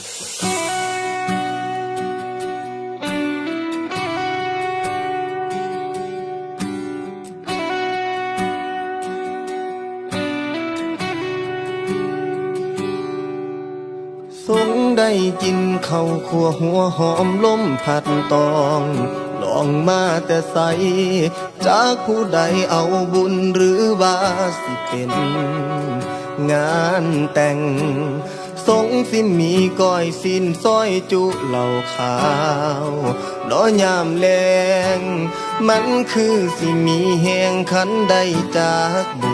สงได้กินข้าวขัวหัวหอมล้มผัดตองลองมาแต่ใสจากผู้ใดเอาบุญหรือบาสิเป็น งานแต่ง สงสิ้นมีก้อยสิ้นส้อยจุเหล่าขาวดอยามแรงมันคือสิมีแหงขันได้จากโบ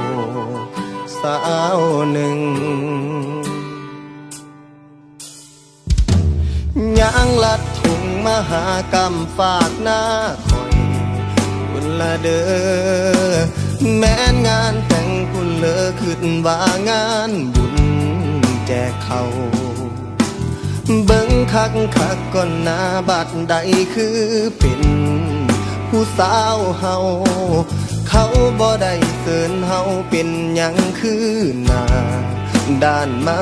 สาวหนึ่งยางลัดถุงมหากรรมฝากหน้าคอยคุณละเดอ้แม้นงานแต่งคุณเลอขึ้นว่างานบุญ แจกเขาเบิ้งคักคักก็นนาบัดใดคือเป็นผู้สาวเฮาเขาบ่ได้เสินเฮาเป็นยังคือนาด้านมา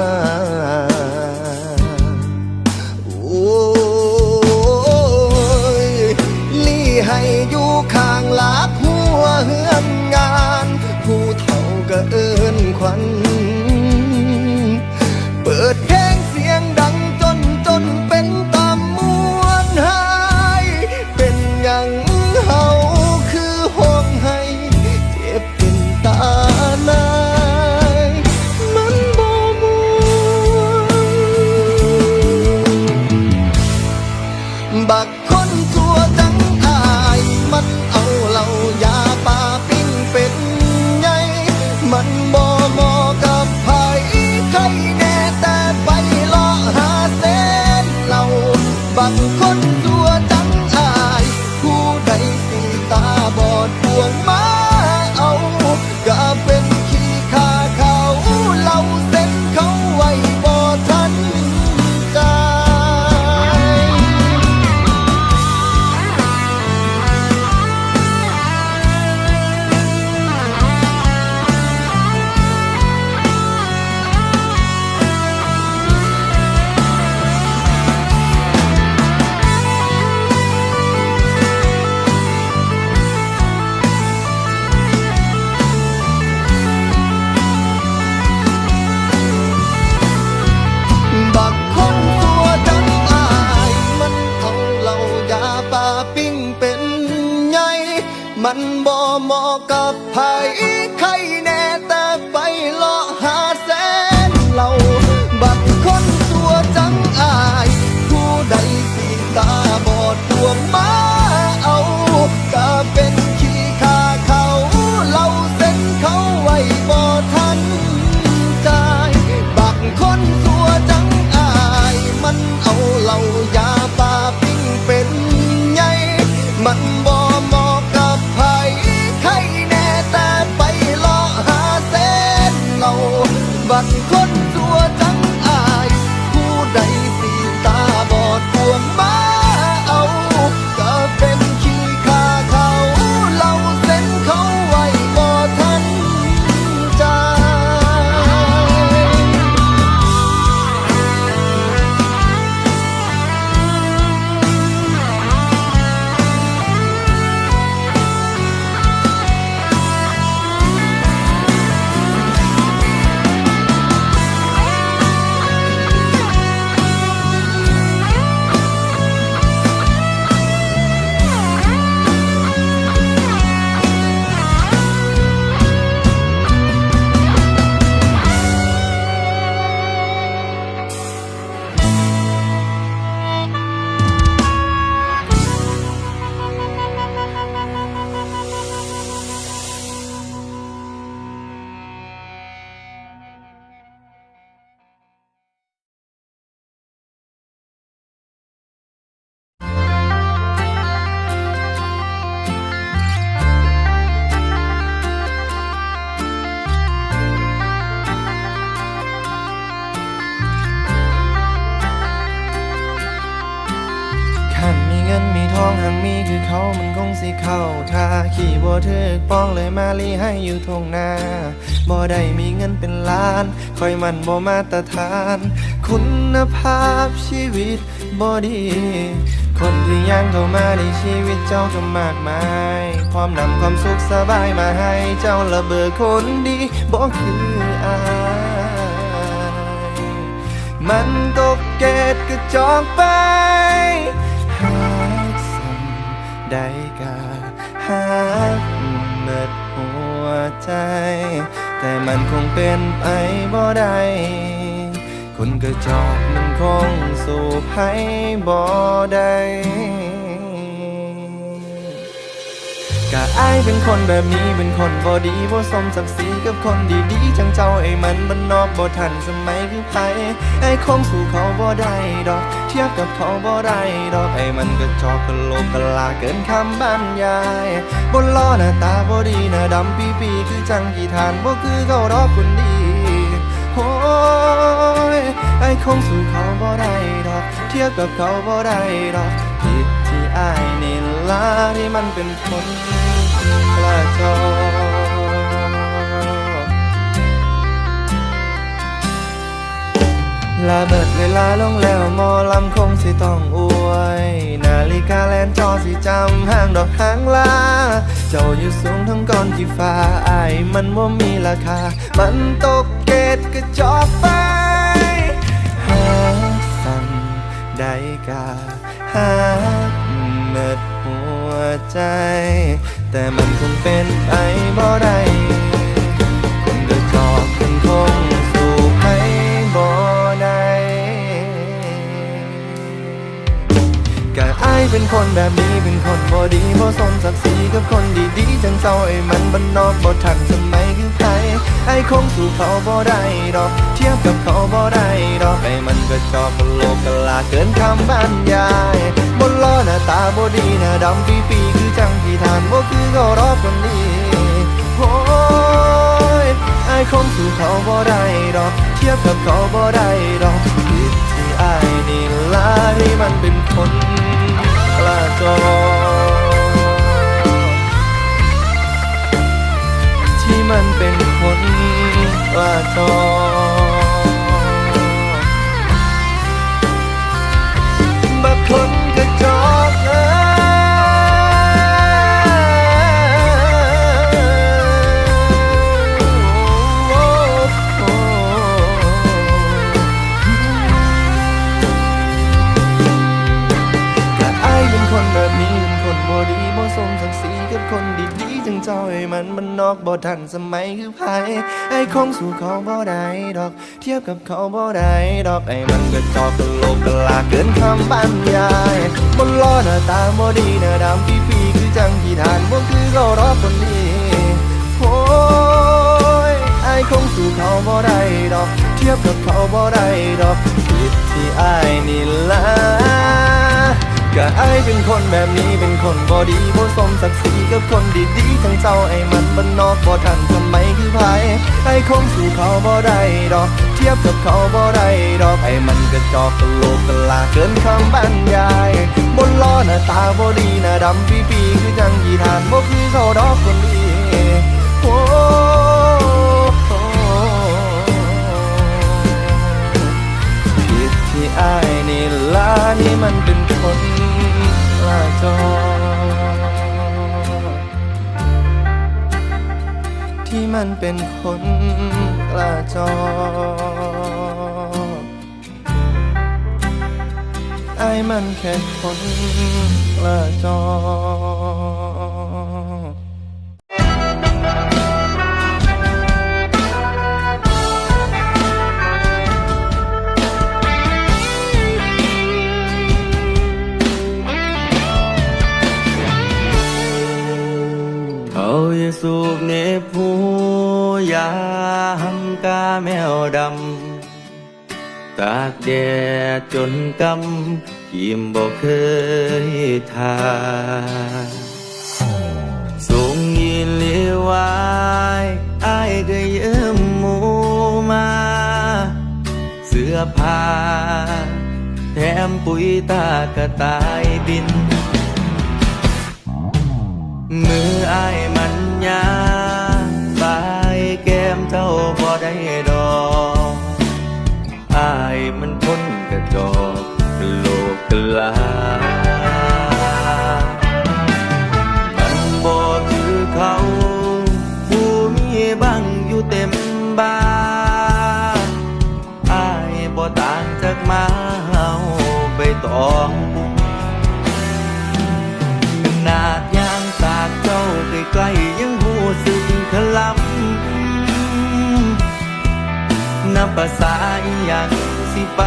ปองเลยมาลีให้อยู่ทงนาบ่ได้มีเงินเป็นล้านคอยมันบ่มาตรฐาน คุณภาพชีวิตบ่ดี คนที่ย่างเข้ามาในชีวิตเจ้าก็มากมายพร้อมนำความสุขสบายมาให้เจ้าละเบอคนดีบ่คืออายมันตกเกตกระจอกไปหากสันได้กาหาก เบิดหัวใจ แต่มันคงเป็นไปบ่ได้คนกระจอกมันคงสู่ให้บ่ได้ กะอายเป็นคนแบบนี้เป็นคนบ่ดีบ่สมศักดิ์ศรีกับคนดีๆจังเจ้าไอ้มันมันนอกบ่ทันสมัยคือไผไอ้คงสู่เขาบ่ได้ดอก เทียบกับเขาบ่ได้ดอกไอ้มันก็จอกกะโลกกะลาเกินคำบรรยายบนล้อหน้าตาบ่ดีหน้าดำปีปีๆคือจังกี่ทานบ่คือเขาดอกคนดีโอ้ยไอ้คงสู่เขาบ่ได้ดอก เทียบกับเขาบ่ได้ดอกผิดที่อายนี่ ล่ะที่มันเป็นคนกระจอลาเบิดเวลาลงแล้วมอลำคงสิต้องอวย นาฬิกาแลนจอสิจำห้างดอกหางลา เจ้าอยู่สูงทั้งก้อนที่ฟ้าอายมันว่ามีราคา มันตกเกตกระจอกไปหาสั่นได้กาหา ใจ แต่มันคงเป็นไปบ่ได้ เป็นคนแบบนี้เป็นคนบ่ดีบ่สมศักดิ์ศรีกับคนดีๆจังเจ้าไอ้มันบันนอกบ่ทันสมัยคือใครไอ้คงสู่เขาบ่ได้ดอก เทียบกับเขาบ่ได้ดอกไอ้มันก็จอกกะโลกกลาเกินคำบรรยายบนล้อหน้าตาบ่ดีหน้าดำปีปีๆคือจังที่ทานบ่คือเขารอบคนนี้โอ้ยไอ้คงสู่เขาบ่ได้ดอก เทียบกับเขาบ่ได้ดอกผิดที่ไอายนี่ล่ะที่มันเป็นคน ละจอที่มันเป็นคนละจอ มันมันนอกบ่ทันสมัยคือไผไอ้คงสู่เขาบ่ได้ดอก เทียบกับเขาบ่ได้ดอกไอ้มันก็จอกกะโหลกกะลาเกินคำบรรยายบนล้อหน้าตาบ่ดีหน้าดำปีปีๆคือจังที่ทานบ่คือเขารอคนนี้โอ้ยไอ้คงสู่เขาบ่ได้ดอก เทียบกับเขาบ่ได้ดอกผิดที่ไอายนี่ละ ก็ไอเป็นคนแบบนี้เป็นคนบ่ดีบ่สมศักดิ์ศรีกับคนดีๆทั้งเจ้าไอ้มันบ้านนอกบ่ทันสมัยคือไผไอ้คงสู่เขาบ่ได้ดอก เทียบกับเขาบ่ได้ดอกไอ้มันก็จอกกะโลกกะลาเกินคำบรรยายบนล้อหน้าตาบ่ดีหน้าดำปีปีคือจังยีทานบ่คือเขาดอกคนดีโอ้ผิดที่อาย นี่ล่ะนี่มันเป็นคนกระจอที่มันเป็นคนกระจอไอ้มันแค่คนละจอ ยามกาแมวดำ ตากแดดจนกำยิมบอกเคยทาส่งยินเลียวายอายก็ยืมหมูมา เสื้อผ้า แถมปุ๋ยตากระต่ายบิน มืออายมันยาบายา ดอกโลกลา มันบอกคือเขาผู้มีบังอยู่เต็มบ้านอายบ่ต่างจากมาเฮาไปตองขนาดยางตากเจ้าใกล้ๆยังหูสึกคลำนับภาษาอีหยังสิไป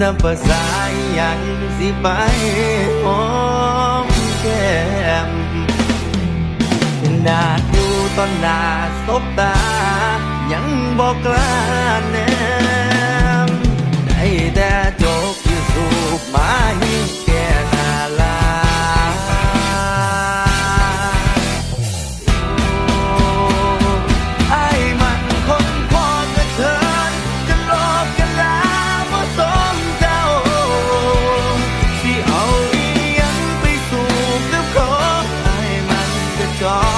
น้ำภาษาอย่างสิไปหอมแก้มนาดูตอนนาสบตา ยังบอกกล้าแนมได้แต่จบอยู่สูบมาหิ gone.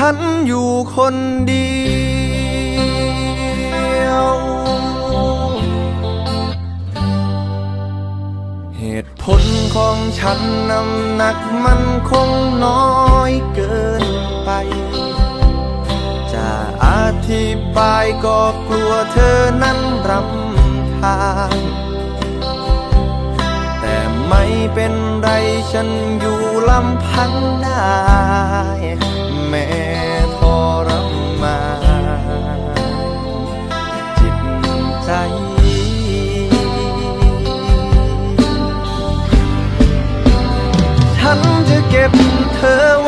ฉันอยู่คนเดียว เหตุผลของฉันน้ำหนักมันคงน้อยเกินไป จะอธิบายก็กลัวเธอนั้นรำคาญแต่ไม่เป็นไรฉันอยู่ลำพังได้ แม้ทรมานจิตใจ ฉันจะเก็บเธอไว้